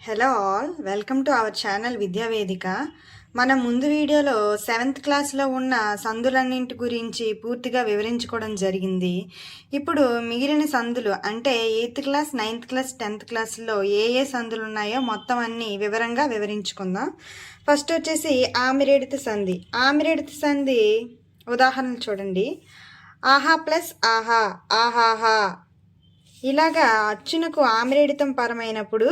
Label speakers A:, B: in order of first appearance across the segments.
A: Hello all welcome to our channel Vidyavedika మన ముందు వీడియోలో సెవెంత్ క్లాస్లో ఉన్న సందులన్నింటి గురించి పూర్తిగా వివరించుకోవడం జరిగింది. ఇప్పుడు మిగిలిన సందులు అంటే eighth class ninth class tenth క్లాస్లో ఏ ఏ సందులు ఉన్నాయో మొత్తం అన్నీ వివరంగా వివరించుకుందాం. ఫస్ట్ వచ్చేసి ఆమిరేడిత సంధి. ఆమిరేడిత సంధి ఉదాహరణలు చూడండి. ఆహా ప్లస్ ఆహా ఆహాహా. ఇలాగా అచ్చునకు ఆమ్రేడితం పరమైనప్పుడు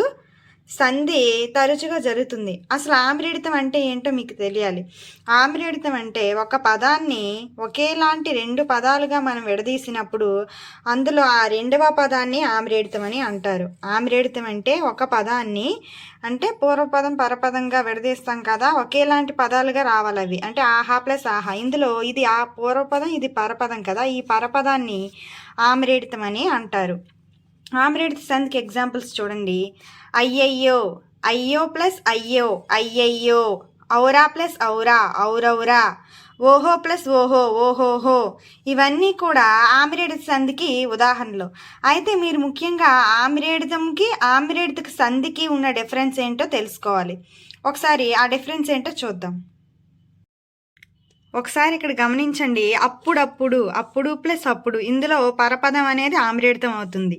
A: సంధి తరచుగా జరుగుతుంది. అసలు ఆమ్రేడితం అంటే ఏంటో మీకు తెలియాలి. ఆమ్రేడితం అంటే ఒక పదాన్ని ఒకేలాంటి రెండు పదాలుగా మనం విడదీసినప్పుడు అందులో ఆ రెండవ పదాన్ని ఆమ్రేడితం అని అంటారు. ఆమ్రేడితం అంటే ఒక పదాన్ని అంటే పూర్వపదం పరపదంగా విడదీస్తాం కదా ఒకేలాంటి పదాలుగా రావాలి అవి. అంటే ఆహా ప్లస్ ఆహా. ఇందులో ఇది ఆ పూర్వపదం ఇది పరపదం కదా ఈ పరపదాన్ని ఆమ్రేడితం అని అంటారు. ఆమ్రేడిత సంధికి ఎగ్జాంపుల్స్ చూడండి. అయ్యయ్యో అయ్యో ప్లస్ అయ్యో అయ్యయ్యో. ఔరా ప్లస్ ఔరా ఔరౌరా. ఓహో ప్లస్ ఓహో ఓహోహో. ఇవన్నీ కూడా ఆమిరేడిత సంధికి ఉదాహరణలు. అయితే మీరు ముఖ్యంగా ఆమిరేడితంకి ఆమిరేడితకి సంధికి ఉన్న డిఫరెన్స్ ఏంటో తెలుసుకోవాలి. ఒకసారి ఆ డిఫరెన్స్ ఏంటో చూద్దాం. ఒకసారి ఇక్కడ గమనించండి అప్పుడప్పుడు అప్పుడు ప్లస్ అప్పుడు ఇందులో పరపదం అనేది ఆమ్రేడితం అవుతుంది.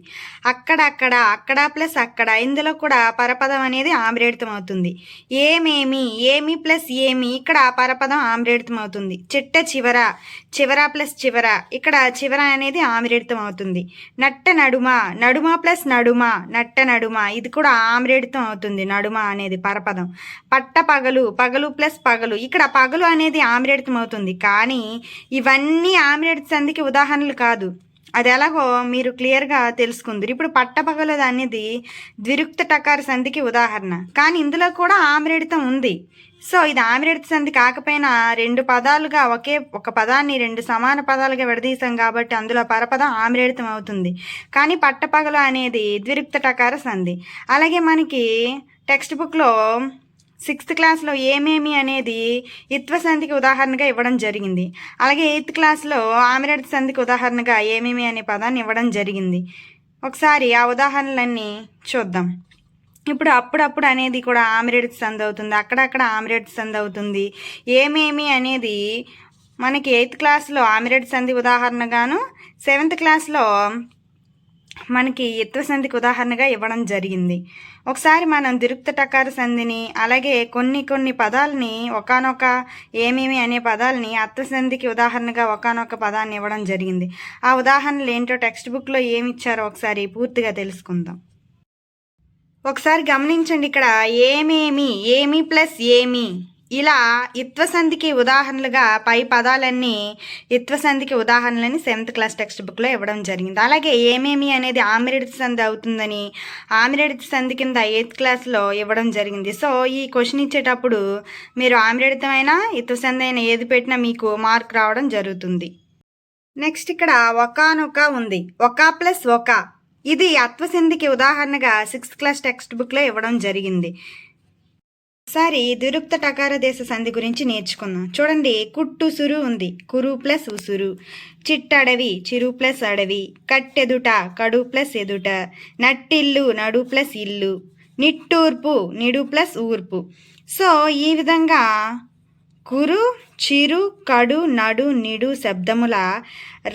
A: అక్కడక్కడ అక్కడ ప్లస్ అక్కడ ఇందులో కూడా పరపదం అనేది ఆమ్రేడితం అవుతుంది. ఏమేమి ఏమి ప్లస్ ఏమి ఇక్కడ పరపదం ఆమ్రేడితం అవుతుంది. చిట్ట చివర చివర ప్లస్ చివర ఇక్కడ చివర అనేది ఆమ్రేడితం అవుతుంది. నట్ట నడుమ నడుమ ప్లస్ నడుమ నట్ట నడుమ ఇది కూడా ఆమ్రేడితం అవుతుంది నడుమ అనేది పరపదం. పట్ట పగలు పగలు ప్లస్ పగలు ఇక్కడ పగలు అనేది ఆమ్రేడితం అవుతుంది కానీ ఇవన్నీ ఆమ్రేడిత సంధికి ఉదాహరణలు కాదు. అది ఎలాగో మీరు క్లియర్గా తెలుసుకుందరు. ఇప్పుడు పట్టపగలది అనేది ద్విరుక్త టకార సంధికి ఉదాహరణ. కానీ ఇందులో కూడా ఆమ్రేడితం ఉంది. సో ఇది ఆమ్రేడిత సంధి కాకపోయినా రెండు పదాలుగా ఒకే ఒక పదాన్ని రెండు సమాన పదాలుగా విడదీసాం కాబట్టి అందులో పరపదం ఆమ్రేడితం అవుతుంది. కానీ పట్టపగలు అనేది ద్విరుక్త టకార సంధి. అలాగే మనకి టెక్స్ట్ బుక్లో సిక్స్త్ క్లాస్లో ఏమేమి అనేది ఇత్వ సంధికి ఉదాహరణగా ఇవ్వడం జరిగింది. అలాగే ఎయిత్ క్లాస్లో ఆమిరెడ్త సంధికి ఉదాహరణగా ఏమేమి అనే పదాన్ని ఇవ్వడం జరిగింది. ఒకసారి ఆ ఉదాహరణలన్నీ చూద్దాం. ఇప్పుడు అప్పుడప్పుడు అనేది కూడా ఆమిరెడ్స్ సంద్ అవుతుంది. అక్కడక్కడ ఆమిరెడ్స్ సంద్ అవుతుంది. ఏమేమి అనేది మనకి ఎయిత్ క్లాస్లో ఆమిరెడ్ సంధి ఉదాహరణగాను సెవెంత్ క్లాస్లో మనకి ఎత్వ సంధికి ఉదాహరణగా ఇవ్వడం జరిగింది. ఒకసారి మనం దిరుక్త టకార సంధిని అలాగే కొన్ని కొన్ని పదాలని ఒకనొక ఏమేమి అనే పదాలని అత్వ సంధికి ఉదాహరణగా ఒకనొక పదాన్ని ఇవ్వడం జరిగింది. ఆ ఉదాహరణలు ఏంటో టెక్స్ట్ బుక్లో ఏమి ఇచ్చారో ఒకసారి పూర్తిగా తెలుసుకుందాం. ఒకసారి గమనించండి ఇక్కడ ఏమేమి ఏమి ప్లస్ ఏమి. ఇలా ఇత్వసంధికి ఉదాహరణలుగా పై పదాలన్నీ ఇత్వసంధికి ఉదాహరణలని సెవెంత్ క్లాస్ టెక్స్ట్ బుక్లో ఇవ్వడం జరిగింది. అలాగే ఏమేమి అనేది ఆమిరెడ్డి సంధి అవుతుందని ఆమిరెడ్డి సంధి కింద ఎయిత్ క్లాస్లో ఇవ్వడం జరిగింది. సో ఈ క్వశ్చన్ ఇచ్చేటప్పుడు మీరు ఆమిరెడితమైన ఇత్వసంధి అయినా ఏది పెట్టినా మీకు మార్క్ రావడం జరుగుతుంది. నెక్స్ట్ ఇక్కడ ఒకానొక ఉంది. ఒక ప్లస్ ఒక. ఇది అత్వసింధికి ఉదాహరణగా సిక్స్త్ క్లాస్ టెక్స్ట్ బుక్లో ఇవ్వడం జరిగింది. సారి దురుక్త టకార దేశ సంధి గురించి నేర్చుకుందాం. చూడండి కుట్టు సురు ఉంది. కురు ప్లస్ ఉసురు. చిట్టడవి చిరు ప్లస్ అడవి. కట్టెదుట కడు ప్లస్ ఎదుట. నట్టిల్లు నడు ప్లస్ ఇల్లు. నిట్టూర్పు నిడు ప్లస్ ఊర్పు. సో ఈ విధంగా కురు చిరు కడు నడు నిడు శబ్దముల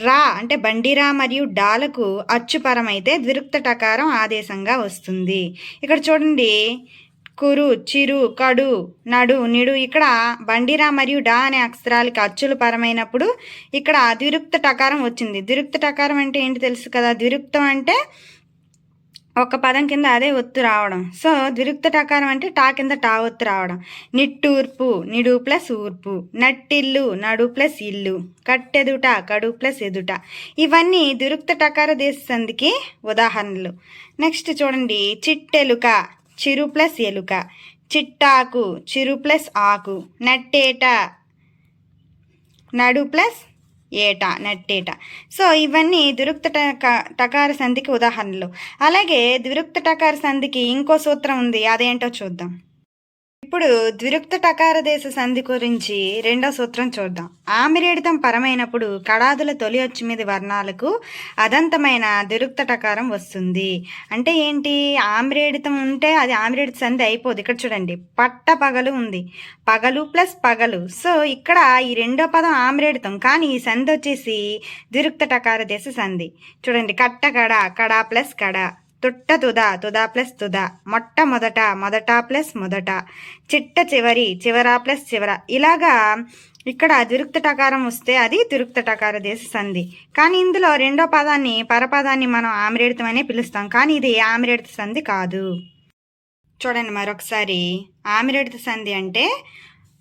A: రా అంటే బండిరా మరియు డాలకు అచ్చుపరమైతే ద్విరుక్త టకారం ఆదేశంగా వస్తుంది. ఇక్కడ చూడండి కురు చిరు కడు నడు నిడు ఇక్కడ బండిరా మరియు డా అనే అక్షరాలకి అచ్చులు పరమైనప్పుడు ఇక్కడ ద్విరుక్త టకారం వచ్చింది. ద్విరుక్త టకారం అంటే ఏంటి తెలుసు కదా? ద్విరుక్తం అంటే ఒక పదం కింద అదే ఒత్తు రావడం. సో ద్విరుక్త టకారం అంటే టా కింద టా ఒత్తు రావడం. నిట్టూర్పు నిడు ప్లస్ ఊర్పు. నట్టిల్లు నడు ప్లస్ ఇల్లు. కట్టెదుట కడు ప్లస్ ఎదుట. ఇవన్నీ ద్విరుక్త టకార దేశ సంధికి ఉదాహరణలు. నెక్స్ట్ చూడండి. చిట్టెలుక. చిరు ప్లస్ ఎలుక. చిట్టాకు చిరు ప్లస్ ఆకు. నట్టేట. నడు ప్లస్ ఏట నట్టేట. సో ఇవన్నీ ద్విరుక్త టకార సంధికి ఉదాహరణలు. అలాగే ద్విరుక్త టకార సంధికి ఇంకో సూత్రం ఉంది. అదేంటో చూద్దాం. ఇప్పుడు ద్విరుక్త టకార దేశ సంధి గురించి రెండో సూత్రం చూద్దాం. ఆమిరేడితం పరమైనప్పుడు కడాదుల తొలి వచ్చి మీద వర్ణాలకు అదంతమైన ద్విరుక్త టకారం వస్తుంది. అంటే ఏంటి? ఆమిరేడితం ఉంటే అది ఆమిరేడిత సంధి అయిపోదు. ఇక్కడ చూడండి. పట్ట పగలు ఉంది. పగలు ప్లస్ పగలు. సో ఇక్కడ ఈ రెండో పదం ఆమిరేడితం. కానీ ఈ సంధి వచ్చేసి ద్విరుక్త టకార దేశ సంధి. చూడండి. కట్ట కడ కడ ప్లస్ కడ. తుట్ట తుద తుద ప్లస్ తుద. మొట్టమొదట మొదట ప్లస్ మొదట. చిట్ట చివరి చివర ప్లస్ చివర. ఇలాగా ఇక్కడ తిరుక్త టకారం వస్తే అది తిరుక్త టకార దేశ సంధి. కానీ ఇందులో రెండో పదాన్ని పరపదాన్ని మనం ఆమిరేడితం అనే పిలుస్తాం. కానీ ఇది ఆమ్రేడిత సంధి కాదు. చూడండి మరొకసారి. ఆమ్రేడిత సంధి అంటే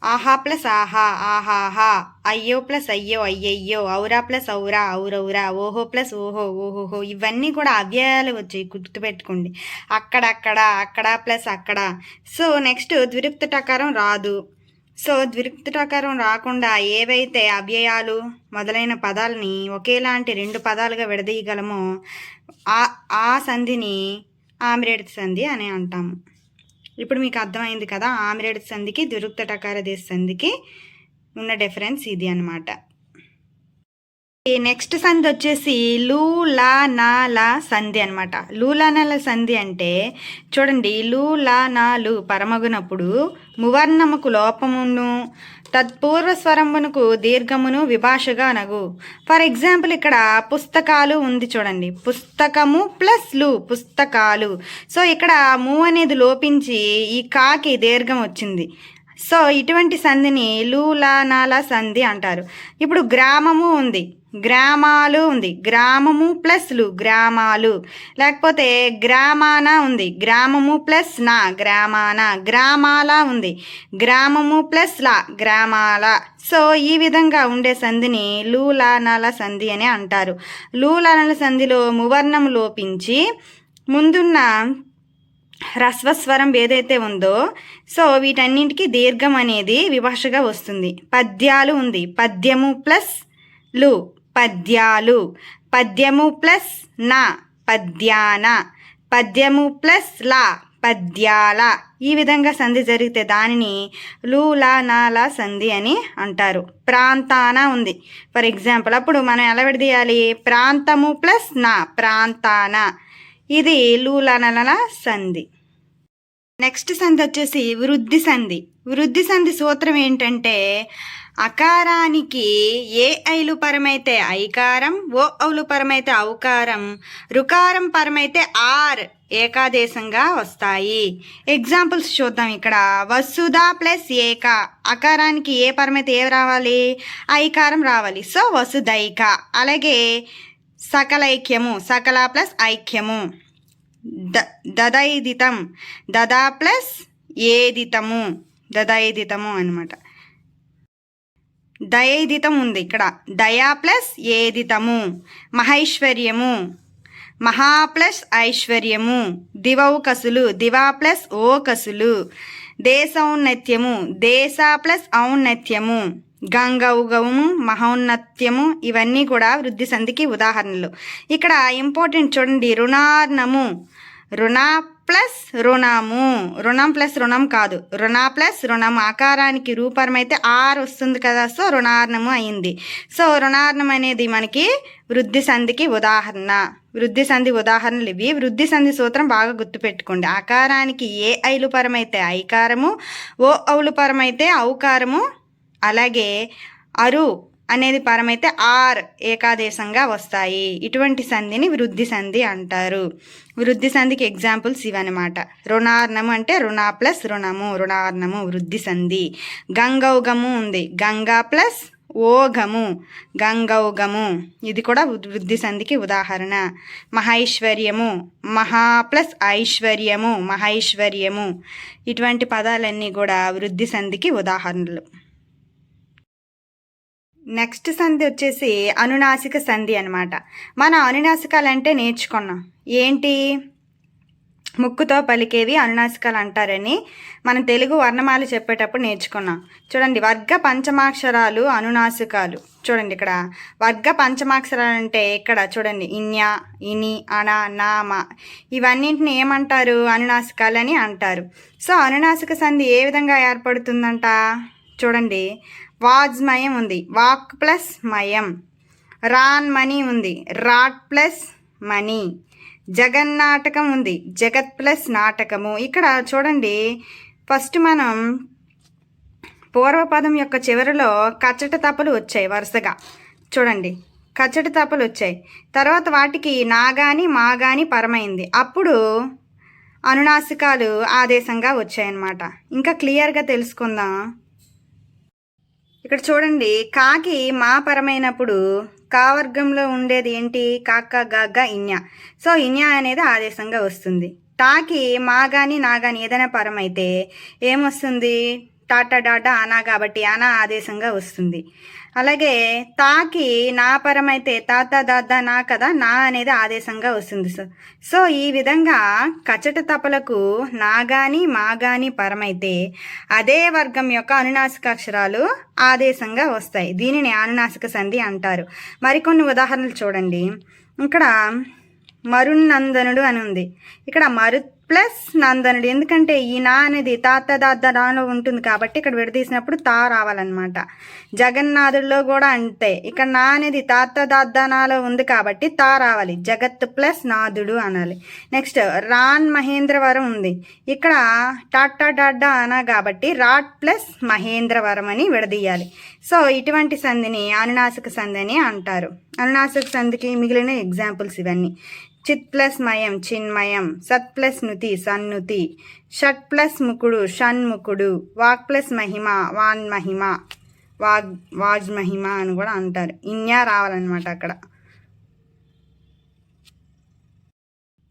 A: ఆహా ప్లస్ ఆహా ఆహాహా అయ్యో ప్లస్ అయ్యో అయ్యయ్యో. ఔరా ప్లస్ ఔరా ఔరౌరా. ఓహో ప్లస్ ఓహో ఓహోహో. ఇవన్నీ కూడా అవ్యయాలు వచ్చాయి గుర్తుపెట్టుకోండి. అక్కడక్కడ అక్కడ ప్లస్ అక్కడ. సో నెక్స్ట్ ద్విరుక్త టకారం రాదు. సో ద్విరుక్త టకారం రాకుండా ఏవైతే అవ్యయాలు మొదలైన పదాలని ఒకేలాంటి రెండు పదాలుగా విడదీయగలమో ఆ ఆ సంధిని ఆమిరేడిత సంధి అని అంటాము. ఇప్పుడు మీకు అర్థమైంది కదా ఆమ్రేడ్ సంధికి దురుక్త టకార దేశ సంధికి ఉన్న డిఫరెన్స్ ఇది అనమాట నెక్స్ట్ సంధి వచ్చేసి లూ లా నా లా సంధి అనమాట లూలానాల సంధి అంటే చూడండి లూ లా నా లు పరమగునప్పుడు మువర్ణముకు లోపమును తత్పూర్వ స్వరమునకు దీర్ఘమును విభాషగా అనగు ఫర్ ఎగ్జాంపుల్ ఇక్కడ పుస్తకాలు ఉంది చూడండి. పుస్తకము ప్లస్లు పుస్తకాలు. సో ఇక్కడ ము అనేది లోపించి ఈ కాకి దీర్ఘం వచ్చింది. సో ఇటువంటి సంధిని లూలానాల సంధి అంటారు. ఇప్పుడు గ్రామము ఉంది. గ్రామాలు ఉంది. గ్రామము ప్లస్లు గ్రామాలు. లేకపోతే గ్రామాన ఉంది. గ్రామము ప్లస్ నా గ్రామాన గ్రామాల ఉంది. గ్రామము ప్లస్ లా గ్రామాల. సో ఈ విధంగా ఉండే సంధిని లూలానాల సంధి అని అంటారు. లూలానాల సంధిలో మువర్ణం లోపించి ముందున్న హ్రస్వస్వరం ఏదైతే ఉందో సో వీటన్నింటికి దీర్ఘం అనేది విభాషగా వస్తుంది. పద్యాలు ఉంది. పద్యము ప్లస్లు. పద్యాలు. పద్యము ప్లస్ నా పద్యాన. పద్యము ప్లస్ లా పద్యాల. ఈ విధంగా సంధి జరిగితే దానిని లూలా నాలా సంధి అని అంటారు. ప్రాంతాన ఉంది. ఫర్ ఎగ్జాంపుల్ అప్పుడు మనం ఎలా విడదీయాలి? ప్రాంతము ప్లస్ నా ప్రాంతాన. ఇది లూలనల సంధి. నెక్స్ట్ సంధి వచ్చేసి వృద్ధి సంధి. వృద్ధి సంధి సూత్రం ఏంటంటే అకారానికి ఏ ఐలు పరమైతే ఐకారం ఓ ఔలు పరమైతే ఔకారం రుకారం పరమైతే ఆర్ ఏకాదేశంగా వస్తాయి. ఎగ్జాంపుల్స్ చూద్దాం ఇక్కడ. వసుధ ప్లస్ ఏక. అకారానికి ఏ పరమైతే ఏ రావాలి? ఐకారం రావాలి. సో వసుధైక. అలాగే సకలైక్యము సకల ప్లస్ ఐక్యము. ద దదైదితం. దదా ప్లస్ ఏదితము. దదైదితము అనమాట దయేదితం ఉంది ఇక్కడ. దయా ప్లస్ ఏదితము. మహైశ్వర్యము. మహా ప్లస్ ఐశ్వర్యము. దివౌకసులు. దివా ప్లస్ ఓకసులు. దేశౌన్నత్యము దేశ ప్లస్ ఔన్నత్యము. గంగౌగము మహోన్నత్యము ఇవన్నీ కూడా వృద్ధి సంధికి ఉదాహరణలు. ఇక్కడ ఇంపార్టెంట్ చూడండి. రుణార్ణము. రుణ ప్లస్ రుణము. రుణం ప్లస్ రుణం కాదు. రుణ ప్లస్ రుణం ఆకారానికి రూపరం అయితే ఆర్ వస్తుంది కదా. సో రుణార్ణము అయింది. సో రుణార్ణం అనేది మనకి వృద్ధి సంధికి ఉదాహరణ. వృద్ధి సంధి ఉదాహరణలు ఇవి. వృద్ధి సంధి సూత్రం బాగా గుర్తుపెట్టుకోండి. ఆకారానికి ఏ ఐలు పరమైతే ఐకారము ఓ ఔలు పరమైతే ఔకారము అలాగే అరు అనేది పరమైతే ఆర్ ఏకాదేశంగా వస్తాయి. ఇటువంటి సంధిని వృద్ధి సంధి అంటారు. వృద్ధి సంధికి ఎగ్జాంపుల్స్ ఇవన్నమాట. రుణార్ణము అంటే రుణ ప్లస్ రుణము రుణార్ణము వృద్ధి సంధి. గంగౌగము ఉంది. గంగా ప్లస్ ఓఘము గంగౌగము. ఇది కూడా వృద్ధి సంధికి ఉదాహరణ. మహైశ్వర్యము మహా ప్లస్ ఐశ్వర్యము మహైశ్వర్యము. ఇటువంటి పదాలన్నీ కూడా వృద్ధి సంధికి ఉదాహరణలు. నెక్స్ట్ సంధి వచ్చేసి అనునాసిక సంధి అనమాట మన అనునాసికాలు అంటే నేర్చుకున్నాం. ఏంటి? ముక్కుతో పలికేవి అనునాసికాలు అంటారని మనం తెలుగు వర్ణమాలు చెప్పేటప్పుడు నేర్చుకున్నాం. చూడండి వర్గ పంచమాక్షరాలు అనునాసికాలు. చూడండి ఇక్కడ వర్గ పంచమాక్షరాలు అంటే ఇక్కడ చూడండి ఇన్య ఇని అణ నామ. ఇవన్నింటిని ఏమంటారు? అనునాసికాలు అని అంటారు. సో అనునాసిక సంధి ఏ విధంగా ఏర్పడుతుందంట? చూడండి వాజ్మయం ఉంది. వాక్ ప్లస్ మయం. రాన్ మనీ ఉంది. రాట్ ప్లస్ మనీ జగన్నాటకం ఉంది. జగత్ ప్లస్ నాటకము. ఇక్కడ చూడండి ఫస్ట్ మనం పూర్వపదం యొక్క చివరిలో కచ్చట తపలు వచ్చాయి వరుసగా. చూడండి కచ్చట తపలు వచ్చాయి. తర్వాత వాటికి నాగాని మాగాని పరమైంది. అప్పుడు అనునాసికాలు ఆదేశంగా వచ్చాయన్నమాట. ఇంకా క్లియర్గా తెలుసుకుందాం. ఇక్కడ చూడండి కాకి మా పరమైనప్పుడు కావర్గంలో ఉండేది ఏంటి? కాక గగ్గ ఇన్య. సో ఇన్య అనేది ఆదేశంగా వస్తుంది. తాకి మా గాని నా గాని ఏదైనా పరమైతే ఏమొస్తుంది? టాటా డాటా అనా కాబట్టి అనా ఆదేశంగా వస్తుంది. అలాగే తాకి నా పరమైతే తాత దాదా నా కదా నా అనేది ఆదేశంగా వస్తుంది సో సో ఈ విధంగా కచట తపలకు నా గాని మా గాని పరమైతే అదే వర్గం యొక్క అనునాసిక అక్షరాలు ఆదేశంగా వస్తాయి. దీనిని అనునాసిక సంధి అంటారు. మరికొన్ని ఉదాహరణలు చూడండి. ఇక్కడ మరునందనుడు అని ఉంది. ఇక్కడ మరు ప్లస్ నందనుడు. ఎందుకంటే ఈ నా అనేది తాత దాద ఉంటుంది కాబట్టి ఇక్కడ విడదీసినప్పుడు తా రావాలన్నమాట. జగన్నాథుడిలో కూడా అంతే. ఇక్కడ నా అనేది తాత దాద ఉంది కాబట్టి తా రావాలి. జగత్ ప్లస్ నాథుడు అనాలి. నెక్స్ట్ రాన్ మహేంద్రవరం ఉంది. ఇక్కడ టాటా డాడ్డా అనా కాబట్టి రాట్ ప్లస్ మహేంద్రవరం అని విడదీయాలి. సో ఇటువంటి సంధిని అనునాసిక సంధి అని అంటారు. అనునాసిక సంధికి మిగిలిన ఎగ్జాంపుల్స్ ఇవన్నీ. చిత్ ప్లస్ మయం చిన్మయం సత్ ప్లస్ నుతి సన్నుతి షట్ ప్లస్ ముకుడు షణ్ముకుడు వాక్ ప్లస్ మహిమ వాన్ మహిమ వాగ్ వాజ్ మహిమ అని కూడా అంటారు. ఇన్యా రావాలన్నమాట అక్కడ.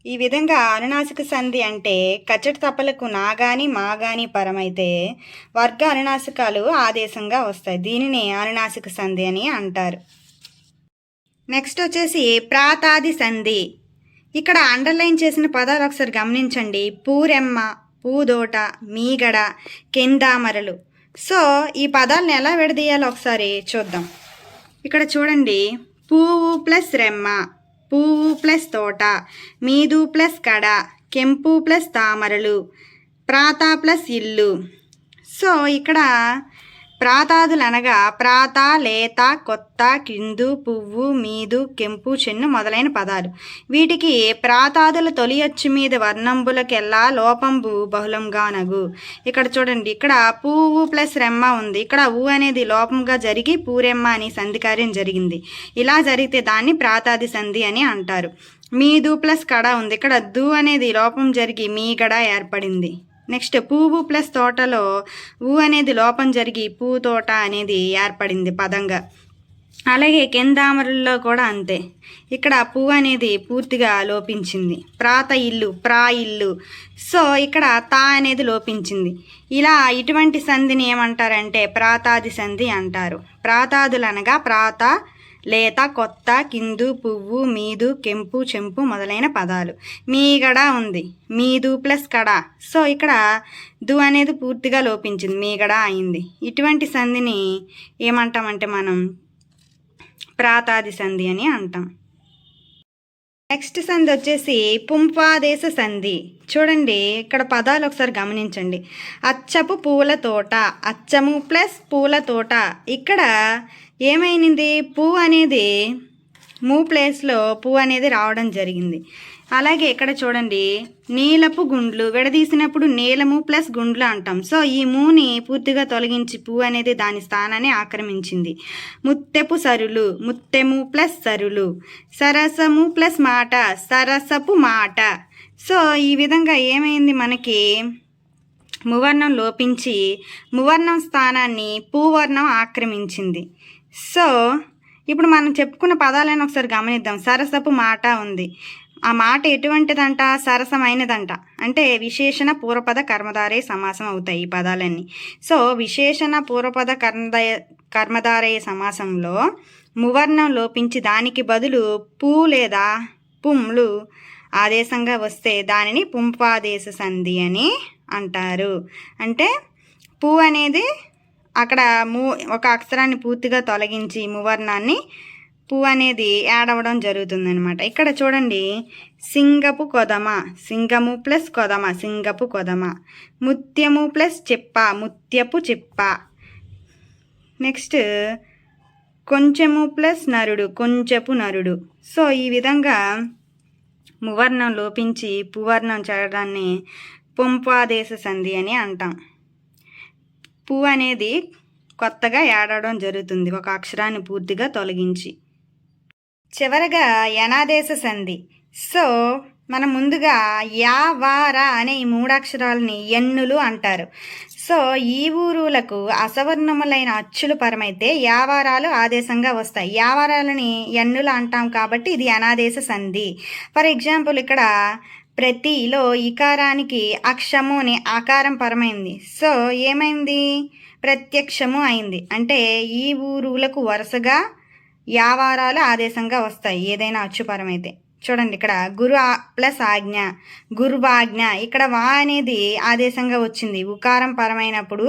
A: ఈ విధంగా అనునాసిక సంధి అంటే కచ్చట తప్పలకు నాగాని మాగాని పరమైతే వర్గ అనునాసికాలు ఆదేశంగా వస్తాయి. దీనిని అనునాసిక సంధి అని అంటారు. నెక్స్ట్ వచ్చేసి ప్రాతాది సంధి. ఇక్కడ అండర్లైన్ చేసిన పదాలు ఒకసారి గమనించండి. పూరెమ్మ పూదోట మీగడ కెందామరలు. సో ఈ పదాలను ఎలా విడదీయాలో ఒకసారి చూద్దాం. ఇక్కడ చూడండి. పువ్వు ప్లస్ రెమ్మ పువ్వు ప్లస్ తోట మీదు ప్లస్ కడ కెంపు ప్లస్ తామరలు ప్రాత ప్లస్ ఇల్లు. సో ఇక్కడ ప్రాతాదులు అనగా ప్రాత లేత కొత్త కిందు పువ్వు మీదు కెంపు చెన్ను మొదలైన పదాలు. వీటికి ప్రాతాదుల తొలి అచ్చు మీద వర్ణంబులకెల్లా లోపంబు బహుళంగానగు ఇక్కడ చూడండి ఇక్కడ పువ్వు ప్లస్ రెమ్మ ఉంది. ఇక్కడ ఊ అనేది లోపంగా జరిగి పూరెమ్మ అని సంధి కార్యం జరిగింది. ఇలా జరిగితే దాన్ని ప్రాతాది సంధి అని అంటారు. మీదు ప్లస్ కడ ఉంది. ఇక్కడ దు అనేది లోపం జరిగి మీగడ ఏర్పడింది. నెక్స్ట్ పువ్వు ప్లస్ తోటలో ఊ అనేది లోపం జరిగి పువ్వు తోట అనేది ఏర్పడింది పదంగా. అలాగే కెందామరుల్లో కూడా అంతే. ఇక్కడ పువ్వు అనేది పూర్తిగా లోపించింది. ప్రాత ఇల్లు ప్రా ఇల్లు. సో ఇక్కడ తా అనేది లోపించింది. ఇలా ఇటువంటి సంధిని ఏమంటారంటే ప్రాతాది సంధి అంటారు. ప్రాతాదులు అనగా ప్రాత లేత కొత్త కిందు పువ్వు మీదు కెంపు చెంపు మొదలైన పదాలు. మీగడ ఉంది. మీదు ప్లస్ కడ. సో ఇక్కడ దు అనేది పూర్తిగా లోపించింది. మీగడ అయింది. ఇటువంటి సంధిని ఏమంటామంటే మనం? ప్రాతాది సంధి అని అంటాం. నెక్స్ట్ సంధి వచ్చేసి పుంపాదేశ సంధి. చూడండి ఇక్కడ పదాలు ఒకసారి గమనించండి. అచ్చపు పూల తోట. అచ్చము ప్లస్ పూల తోట. ఇక్కడ ఏమైంది పువ్వు అనేది మూ ప్లేస్లో పువ్వు అనేది రావడం జరిగింది. అలాగే ఇక్కడ చూడండి నీలపు గుండ్లు విడదీసినప్పుడు నీలము ప్లస్ గుండ్లు అంటాం. సో ఈ మూని పూర్తిగా తొలగించి పువ్వు అనేది దాని స్థానాన్ని ఆక్రమించింది. ముత్తెపు సరులు ముత్తెము ప్లస్ సరులు సరసము ప్లస్ మాట సరసపు మాట. సో ఈ విధంగా ఏమైంది మనకి? మువర్ణం లోపించి మువర్ణం స్థానాన్ని పూవర్ణం ఆక్రమించింది. సో ఇప్పుడు మనం చెప్పుకున్న పదాలను ఒకసారి గమనిద్దాం. సరసపు మాట ఉంది. ఆ మాట ఎటువంటిదంట? సరసమైనదంట. అంటే విశేషణ పూర్వపద కర్మధారయ సమాసం అవుతాయి ఈ పదాలన్నీ. సో విశేషణ పూర్వపద కర్మదయ కర్మధారయ సమాసంలో మువర్ణం లోపించి దానికి బదులు పూ లేదా పుంలు ఆదేశంగా వస్తే దానిని పుంపాదేశ సంధి అని అంటారు. అంటే పూ అనేది అక్కడ ము ఒక అక్షరాన్ని పూర్తిగా తొలగించి మువర్ణాన్ని పువ్వు అనేది యాడ్ అవ్వడం జరుగుతుందనమాట ఇక్కడ చూడండి సింగపు కొదమ సింగము ప్లస్ కొదమ సింగపు కొదమ ముత్యము ప్లస్ చెప్ప ముత్యపు చెప్ప. నెక్స్ట్ కొంచెము ప్లస్ నరుడు కొంచెపు నరుడు. సో ఈ విధంగా మువర్ణం లోపించి పువర్ణం చేరడాన్ని పొంపాదేశ సంధి అని అంటాం. పువ్వు అనేది కొత్తగా ఏడవడం జరుగుతుంది. ఒక అక్షరాన్ని పూర్తిగా తొలగించి. చివరగా యనాదేశ సంధి. సో మనం ముందుగా యా వారా అనే ఈ మూడు అక్షరాలని ఎన్నులు అంటారు. సో ఈ ఊరులకు అసవర్ణములైన అచ్చులు పరమైతే యావారాలు ఆదేశంగా వస్తాయి. యావారాలని ఎన్నులు అంటాం కాబట్టి ఇది అనాదేశ సంధి. ఫర్ ఎగ్జాంపుల్ ఇక్కడ ప్రతిలో ఇకారానికి అక్షము అనే ఆకారం పరమైంది. సో ఏమైంది? ప్రత్యక్షము అయింది. అంటే ఈ ఊరులకు వరుసగా యావారాలు ఆదేశంగా వస్తాయి. ఏదైనా అచ్చుపరమైతే చూడండి ఇక్కడ గురు ప్లస్ ఆజ్ఞ గురువాజ్ఞ. ఇక్కడ వా అనేది ఆదేశంగా వచ్చింది. ఉకారం పరమైనప్పుడు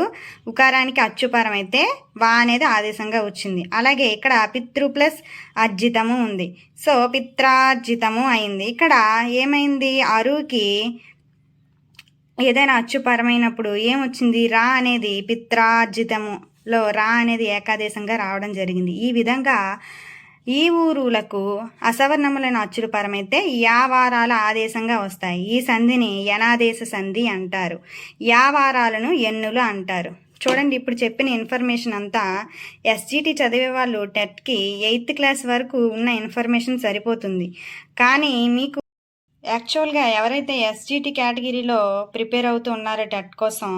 A: ఉకారానికి అచ్చుపరం అయితే వా అనేది ఆదేశంగా వచ్చింది. అలాగే ఇక్కడ పితృ ప్లస్ అర్జితము ఉంది. సో పిత్రార్జితము అయింది. ఇక్కడ ఏమైంది? అరువుకి ఏదైనా అచ్చుపరమైనప్పుడు ఏమొచ్చింది? రా అనేది పిత్రార్జితములో రా అనేది ఏకాదేశంగా రావడం జరిగింది. ఈ విధంగా ఈ ఊరులకు అసవర్ణములైన అచ్చులు పరమైతే యావారాల ఆదేశంగా వస్తాయి. ఈ సంధిని యనాదేశ సంధి అంటారు. యావారాలను ఎన్నులు అంటారు. చూడండి ఇప్పుడు చెప్పిన ఇన్ఫర్మేషన్ అంతా ఎస్జిటి చదివే వాళ్ళు టెట్కి ఎయిత్ క్లాస్ వరకు ఉన్న ఇన్ఫర్మేషన్ సరిపోతుంది. కానీ మీకు యాక్చువల్గా ఎవరైతే ఎస్జిటి కేటగిరీలో ప్రిపేర్ అవుతూ ఉన్నారో టెట్ కోసం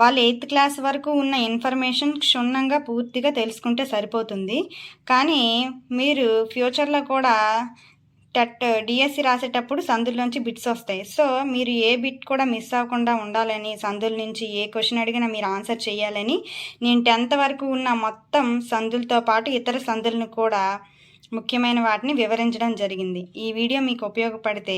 A: వాళ్ళు ఎయిత్ క్లాస్ వరకు ఉన్న ఇన్ఫర్మేషన్ క్షుణ్ణంగా పూర్తిగా తెలుసుకుంటే సరిపోతుంది. కానీ మీరు ఫ్యూచర్లో కూడా టెట్ డిఎస్సి రాసేటప్పుడు సందుల నుంచి బిట్స్ వస్తాయి. సో మీరు ఏ బిట్ కూడా మిస్ అవ్వకుండా ఉండాలని సందుల నుంచి ఏ క్వశ్చన్ అడిగినా మీరు ఆన్సర్ చేయాలని నేను టెన్త్ వరకు ఉన్న మొత్తం సందులతో పాటు ఇతర సందులను కూడా ముఖ్యమైన వాటిని వివరించడం జరిగింది. ఈ వీడియో మీకు ఉపయోగపడితే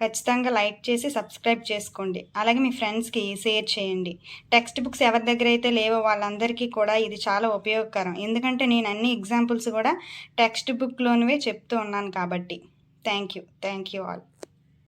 A: ఖచ్చితంగా లైక్ చేసి సబ్స్క్రైబ్ చేసుకోండి. అలాగే మీ ఫ్రెండ్స్కి షేర్ చేయండి. టెక్స్ట్ బుక్స్ ఎవరి దగ్గర అయితే లేవో వాళ్ళందరికీ కూడా ఇది చాలా ఉపయోగకరం. ఎందుకంటే నేను అన్ని ఎగ్జాంపుల్స్ కూడా టెక్స్ట్ బుక్లోనివే చెప్తూ ఉన్నాను కాబట్టి. Thank you thank you all.